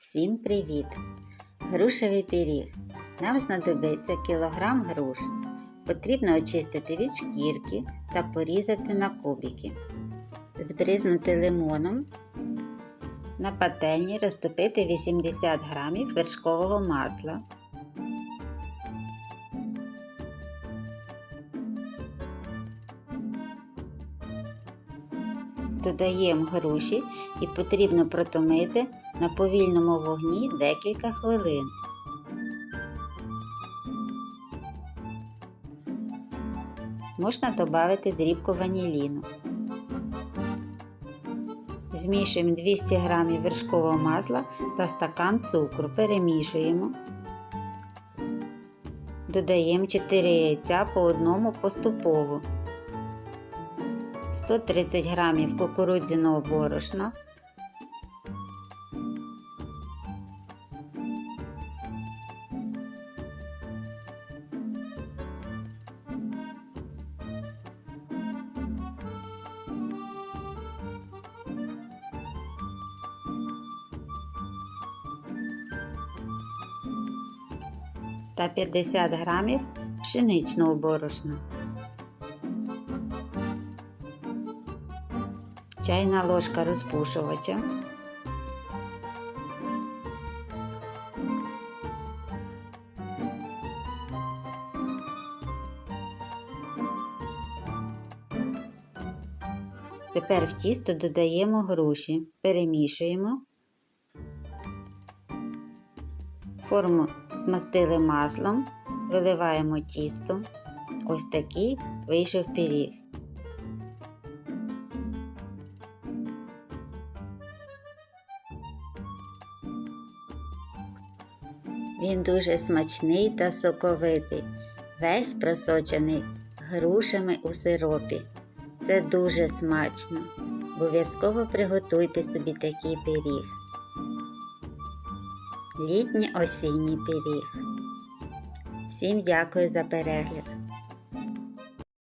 Всім привіт! Грушевий пиріг. Нам знадобиться кілограм груш. Потрібно очистити від шкірки та порізати на кубики. Збризнути лимоном. На пательні розтопити 80 г вершкового масла. Додаємо груші і потрібно протомити на повільному вогні декілька хвилин. Можна додати дрібку ваніліну. Змішуємо 200 г вершкового масла та стакан цукру. Перемішуємо. Додаємо 4 яйця по одному поступово. 130 г кукурудзяного борошна, та 50 грамів пшеничного борошна. чайна ложка розпушувача, Тепер в тісто додаємо груші, перемішуємо, форму змастили маслом, виливаємо тісто. Ось такий вийшов пиріг. Він дуже смачний та соковитий, весь просочений грушами у сиропі. Це дуже смачно. Обов'язково приготуйте собі такий пиріг. Літній осінній пиріг. Всім дякую за перегляд!